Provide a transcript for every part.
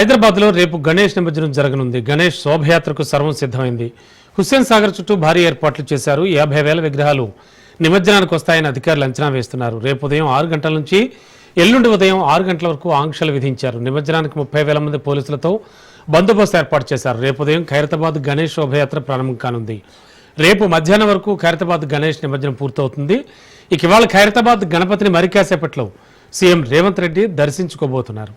హైదరాబాద్లో రేపు గణేష్ నిమజ్జనం జరగనుంది. గణేష్ శోభయాత్రకు సర్వం సిద్ధమైంది. హుస్సేన్ సాగర్ చుట్టూ భారీ ఏర్పాట్లు చేశారు. యాభై వేల విగ్రహాలు నిమజ్జనానికి వస్తాయని అధికారులు అంచనా వేస్తున్నారు. రేపు ఉదయం ఆరు గంటల నుంచి ఎల్లుండి ఉదయం ఆరు గంటల వరకు ఆంక్షలు విధించారు. నిమజ్జనానికి ముప్పై వేల మంది పోలీసులతో బందోబస్తు ఏర్పాటు చేశారు. రేపు ఉదయం ఖైరతాబాద్ గణేష్ శోభయాత్ర ప్రారంభం కానుంది. రేపు మధ్యాహ్నం వరకు ఖైరతాబాద్ గణేష్ నిమజ్జనం పూర్తవుతుంది. ఇక ఇవాళ ఖైరతాబాద్ గణపతిని మరికాసేపట్లో సీఎం రేవంత్ రెడ్డి దర్శించుకోబోతున్నారు.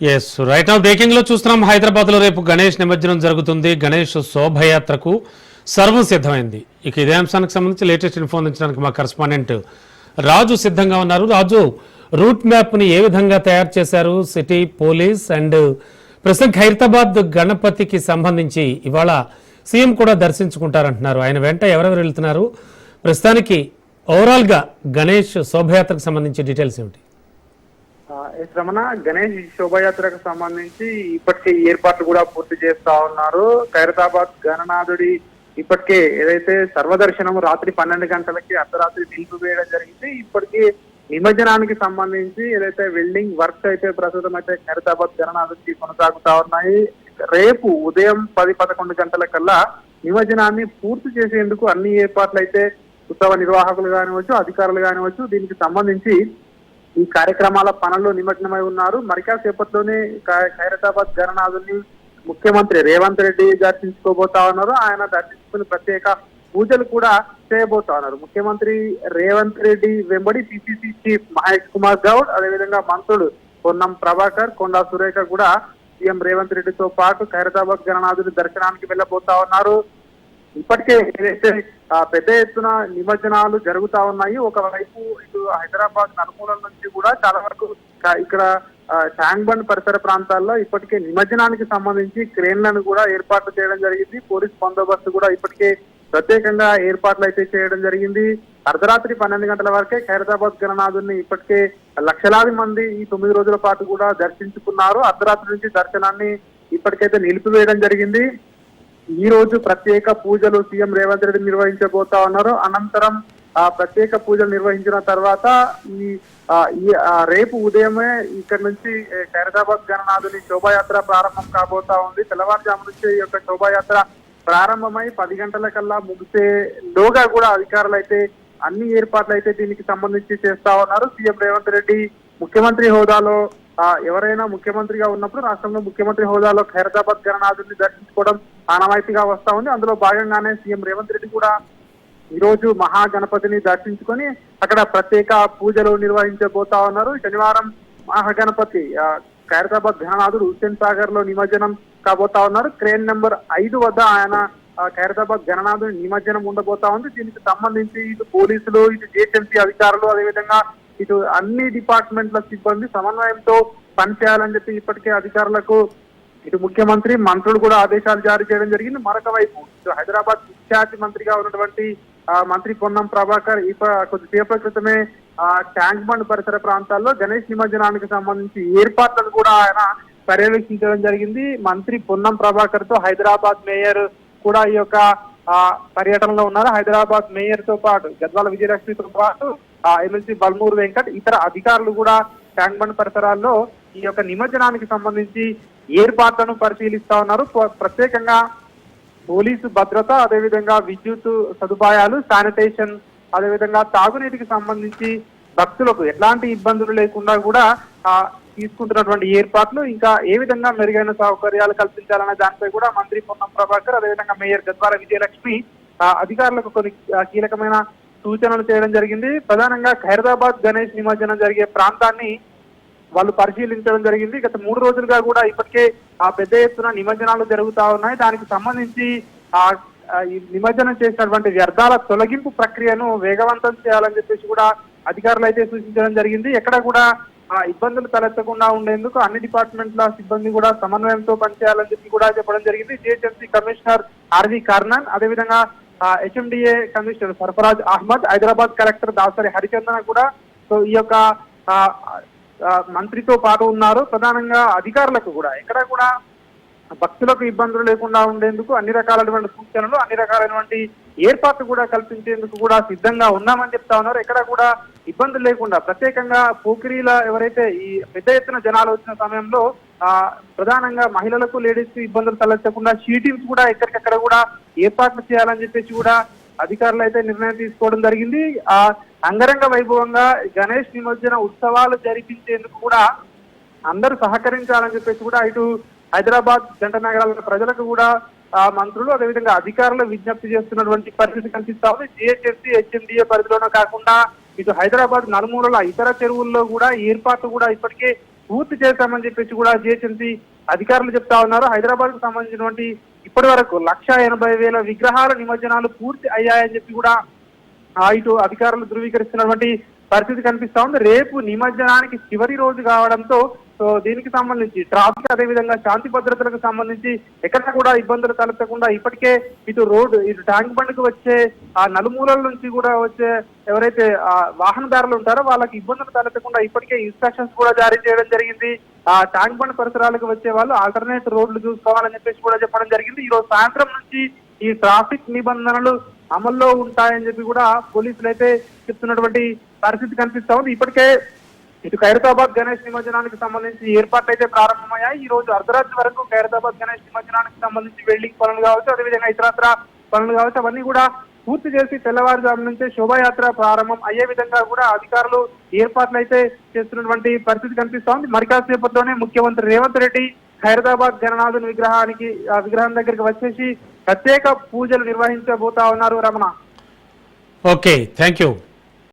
ఎస్ రైట్ నా బ్రేకింగ్లో చూస్తున్నాం హైదరాబాద్లో రేపు గణేష్ నిమజ్జనం జరుగుతుంది. గణేష్ శోభయాత్రకు సర్వం సిద్ధమైంది. ఇక ఇదే అంశానికి సంబంధించి లేటెస్ట్ ఇన్ఫో అందించడానికి మా కరెస్పాండెంట్ రాజు సిద్ధంగా ఉన్నారు. రాజు రూట్ మ్యాప్ని ఏ విధంగా తయారు చేశారు? సిటీ పోలీస్ అండ్ ప్రస్తుతం ఖైరతాబాద్ గణపతికి సంబంధించి ఇవాళ సీఎం కూడా దర్శించుకుంటారంటున్నారు. ఆయన వెంట ఎవరెవరు వెళ్తున్నారు? ప్రస్తుతానికి ఓవరాల్గా గణేష్ శోభయాత్రకు సంబంధించి డీటెయిల్స్ ఏమిటి? రమణ గణేష్ శోభయాత్రకు సంబంధించి ఇప్పటికే ఏర్పాట్లు కూడా పూర్తి చేస్తా ఉన్నారు. ఖైరతాబాద్ గణనాథుడి ఇప్పటికే ఏదైతే సర్వదర్శనం రాత్రి పన్నెండు గంటలకి అర్ధరాత్రి నిలిపివేయడం జరిగింది. ఇప్పటికీ నిమజ్జనానికి సంబంధించి ఏదైతే వెల్డింగ్ వర్క్స్ అయితే ప్రస్తుతం అయితే ఖైరతాబాద్ గణనాథుడికి కొనసాగుతా ఉన్నాయి. రేపు ఉదయం పది పదకొండు గంటల కల్లా నిమజ్జనాన్ని పూర్తి చేసేందుకు అన్ని ఏర్పాట్లు అయితే ఉత్సవ నిర్వాహకులు కానివచ్చు అధికారులు కానివచ్చు దీనికి సంబంధించి ఈ కార్యక్రమాల పనుల్లో నిమగ్నమై ఉన్నారు. మరికా సేపట్లోనే ఖైరతాబాద్ గణనాథుని ముఖ్యమంత్రి రేవంత్ రెడ్డి దర్శించుకోబోతా ఉన్నారు. ఆయన దర్శించుకుని ప్రత్యేక పూజలు కూడా చేయబోతా ఉన్నారు. ముఖ్యమంత్రి రేవంత్ రెడ్డి వెంబడి పిసిసి చీఫ్ మహేష్ కుమార్ గౌడ్ అదేవిధంగా మంత్రులు పొన్నం ప్రభాకర్ కొండా సురేఖ కూడా సీఎం రేవంత్ రెడ్డితో పాటు ఖైరతాబాద్ గణనాథుని దర్శనానికి వెళ్ళబోతా ఉన్నారు. ఇప్పటికే ఏదైతే పెద్ద ఎత్తున నిమజ్జనాలు జరుగుతా ఉన్నాయి ఒకవైపు ఇటు హైదరాబాద్ నలుమూలల నుంచి కూడా చాలా వరకు ఇక్కడ ట్యాంక్ బండ్ పరిసర ప్రాంతాల్లో ఇప్పటికే నిమజ్జనానికి సంబంధించి క్రేన్లను కూడా ఏర్పాట్లు చేయడం జరిగింది. పోలీస్ బందోబస్తు కూడా ఇప్పటికే ప్రత్యేకంగా ఏర్పాట్లు అయితే చేయడం జరిగింది. అర్ధరాత్రి పన్నెండు గంటల వరకే ఖైరతాబాద్ గణనాథుని ఇప్పటికే లక్షలాది మంది ఈ తొమ్మిది రోజుల పాటు కూడా దర్శించుకున్నారు. అర్ధరాత్రి నుంచి దర్శనాన్ని ఇప్పటికైతే నిలిపివేయడం జరిగింది. ఈ రోజు ప్రత్యేక పూజలు సీఎం రేవంత్ రెడ్డి నిర్వహించబోతా ఉన్నారు అనంతరం ఆ ప్రత్యేక పూజలు నిర్వహించిన తర్వాత ఈ ఈ రేపు ఉదయమే ఇక్కడ నుంచి ఖైరదాబాద్ గణనాథుని శోభాయాత్ర ప్రారంభం కాబోతా ఉంది. తెల్లవారుజాము నుంచి ఈ యొక్క శోభాయాత్ర ప్రారంభమై పది గంటల కల్లా ముగిసే లోగా కూడా అధికారులు అయితే అన్ని ఏర్పాట్లు అయితే దీనికి సంబంధించి చేస్తా ఉన్నారు. సీఎం రేవంత్ రెడ్డి ముఖ్యమంత్రి హోదాలో ఎవరైనా ముఖ్యమంత్రిగా ఉన్నప్పుడు రాష్ట్రంలో ముఖ్యమంత్రి హోదాలో ఖైరతాబాద్ గణనాథుడిని దర్శించుకోవడం ఆనవాయితీగా వస్తా ఉంది. అందులో భాగంగానే సీఎం రేవంత్ రెడ్డి కూడా ఈ రోజు మహాగణపతిని దర్శించుకొని అక్కడ ప్రత్యేక పూజలు నిర్వహించబోతా ఉన్నారు. శనివారం మహాగణపతి ఖైరతాబాద్ గణనాథుడు హుస్సేన్ సాగర్లో నిమజ్జనం కాబోతా ఉన్నారు. క్రేన్ నెంబర్ ఐదు వద్ద ఆయన ఖైరతాబాద్ గణనాథుని నిమజ్జనం ఉండబోతా ఉంది. దీనికి సంబంధించి ఇటు పోలీసులు ఇటు జిహెచ్ఎంసీ అధికారులు అదేవిధంగా ఇటు అన్ని డిపార్ట్మెంట్ల సిబ్బంది సమన్వయంతో పనిచేయాలని చెప్పి ఇప్పటికే అధికారులకు ఇటు ముఖ్యమంత్రి మంత్రులు కూడా ఆదేశాలు జారీ చేయడం జరిగింది. మరొక వైపు ఇటు హైదరాబాద్ ఇన్ఛార్జ్ మంత్రిగా ఉన్నటువంటి మంత్రి పొన్నం ప్రభాకర్ ఇప్ప కొద్దిసేపటి క్రితమే ఆ, ట్యాంక్ బండ్ పరిసర ప్రాంతాల్లో గణేష్ నిమజ్జనానికి సంబంధించి ఏర్పాట్లను కూడా ఆయన పర్యవేక్షించడం జరిగింది. మంత్రి పొన్నం ప్రభాకర్తో హైదరాబాద్ మేయర్ కూడా ఈ యొక్క ఆ, పర్యటనలో ఉన్నారు. హైదరాబాద్ మేయర్తో పాటు గద్వాల విజయలక్ష్మితో పాటు ఎమ్మెల్సీ బల్మూరు వెంకట్ ఇతర అధికారులు కూడా ట్యాంక్ బండ్ పరిసరాల్లో ఈ యొక్క నిమజ్జనానికి సంబంధించి ఏర్పాట్లను పరిశీలిస్తా ఉన్నారు. ప్రత్యేకంగా పోలీసు భద్రత అదేవిధంగా విద్యుత్ సదుపాయాలు శానిటేషన్ అదేవిధంగా తాగునీటికి సంబంధించి భక్తులకు ఎలాంటి ఇబ్బందులు లేకుండా కూడా తీసుకుంటున్నటువంటి ఏర్పాట్లు ఇంకా ఏ విధంగా మెరుగైన సౌకర్యాలు కల్పించాలనే దానిపై కూడా మంత్రి పొన్నం ప్రభాకర్ అదేవిధంగా మేయర్ గద్వాల విజయలక్ష్మి అధికారులకు కొన్ని కీలకమైన సూచనలు చేయడం జరిగింది. ప్రధానంగా ఖైరదాబాద్ గణేష్ నిమజ్జనం జరిగే ప్రాంతాన్ని వాళ్ళు పరిశీలించడం జరిగింది. గత మూడు రోజులుగా కూడా ఇప్పటికే ఆ పెద్ద ఎత్తున నిమజ్జనాలు జరుగుతా ఉన్నాయి. దానికి సంబంధించి ఆ నిమజ్జనం చేసినటువంటి వ్యర్థాల తొలగింపు ప్రక్రియను వేగవంతం చేయాలని చెప్పేసి కూడా అధికారులు అయితే సూచించడం జరిగింది. ఎక్కడ కూడా ఆ ఇబ్బందులు తలెత్తకుండా ఉండేందుకు అన్ని డిపార్ట్మెంట్ల సిబ్బంది కూడా సమన్వయంతో పనిచేయాలని చెప్పి కూడా చెప్పడం జరిగింది. జిహెచ్ఎంసీ కమిషనర్ ఆర్వి కర్ణన్ అదేవిధంగా HMDA commissioner Sarfaraz Ahmed Hyderabad collector Dasari Harichandana కూడా సో ఈ యొక్క మంత్రితో పాటు ఉన్నారు. ప్రధానంగా అధికారులకు కూడా. ఎక్కడ కూడా భక్తులకు ఇబ్బందులు లేకుండా ఉండేందుకు అన్ని రకాలైనటువంటి సూచనలు అన్ని రకాలైనటువంటి ఏర్పాట్లు కూడా కల్పించేందుకు కూడా సిద్ధంగా ఉన్నామని చెప్తా ఉన్నారు. ఎక్కడ కూడా ఇబ్బందులు లేకుండా ప్రత్యేకంగా పోకిరీల ఎవరైతే ఈ పెద్ద ఎత్తున జనాలు వచ్చిన సమయంలో ఆ ప్రధానంగా మహిళలకు లేడీస్ ఇబ్బందులు తలెత్తకుండా షీటింగ్స్ కూడా ఎక్కడికక్కడ కూడా ఏర్పాట్లు చేయాలని చెప్పేసి కూడా అధికారులు అయితే నిర్ణయం తీసుకోవడం జరిగింది. ఆ అంగరంగ వైభవంగా గణేష్ నిమజ్జన ఉత్సవాలు జరిపించేందుకు కూడా అందరూ సహకరించాలని చెప్పేసి కూడా ఇటు హైదరాబాద్ జంట నగరాల ప్రజలకు కూడా మంత్రులు అదేవిధంగా అధికారులు విజ్ఞప్తి చేస్తున్నటువంటి పరిస్థితి కనిపిస్తా ఉంది. జిహెచ్ఎస్సీ హెచ్ఎండిఏ పరిధిలోనే కాకుండా ఇటు హైదరాబాద్ నలుమూలల ఇతర చెరువుల్లో కూడా ఏర్పాట్లు కూడా ఇప్పటికే పూర్తి చేశామని చెప్పేసి కూడా జిహెచ్ఎంసీ అధికారులు చెప్తా ఉన్నారు. హైదరాబాద్కు సంబంధించినటువంటి ఇప్పటి వరకు లక్ష ఎనభై వేల విగ్రహాల నిమజ్జనాలు పూర్తి అయ్యాయని చెప్పి కూడా ఇటు అధికారులు ధృవీకరిస్తున్నటువంటి పరిస్థితి కనిపిస్తా ఉంది. రేపు నిమజ్జనానికి చివరి రోజు కావడంతో సో దీనికి సంబంధించి ట్రాఫిక్ అదేవిధంగా శాంతి భద్రతలకు సంబంధించి ఎక్కడ కూడా ఇబ్బందులు తలెత్తకుండా ఇప్పటికే ఇటు రోడ్డు ఇటు ట్యాంక్ బండ్కి వచ్చే ఆ నలుమూలల నుంచి కూడా వచ్చే ఎవరైతే వాహనదారులు ఉంటారో వాళ్ళకి ఇబ్బందులు తలెత్తకుండా ఇప్పటికే ఇన్స్ట్రక్షన్స్ కూడా జారీ చేయడం జరిగింది. ఆ ట్యాంక్ బండ్ పరిసరాలకు వచ్చే వాళ్ళు ఆల్టర్నేట్ రోడ్లు చూసుకోవాలని చెప్పేసి కూడా చెప్పడం జరిగింది. ఈ రోజు సాయంత్రం నుంచి ఈ ట్రాఫిక్ నిబంధనలు అమల్లో ఉంటాయని చెప్పి కూడా పోలీసులు అయితే చెప్తున్నటువంటి పరిస్థితి కనిపిస్తా ఉంది. ఇప్పటికే ఇటు ఖైరతాబాద్ గణేష్ నిమజ్జనానికి సంబంధించి ఏర్పాట్లు అయితే ప్రారంభమయ్యాయి. ఈ రోజు అర్ధరాత్రి వరకు ఖైరతాబాద్ గణేష్ నిమజ్జనానికి సంబంధించి వెల్డింగ్ పనులు కావచ్చు అదేవిధంగా ఇతరత్ర పనులు కావచ్చు అవన్నీ కూడా పూర్తి చేసి తెల్లవారుజాము నుంచే శోభాయాత్ర ప్రారంభం అయ్యే విధంగా కూడా అధికారులు ఏర్పాట్లు అయితే చేస్తున్నటువంటి పరిస్థితి కనిపిస్తోంది. మరి కాసేపట్లోనే ముఖ్యమంత్రి రేవంత్ రెడ్డి ఖైరతాబాద్ గణనాథుని విగ్రహానికి ఆ విగ్రహం దగ్గరికి వచ్చేసి ప్రత్యేక పూజలు నిర్వహించబోతా ఉన్నారు రమణ. Okay thank you.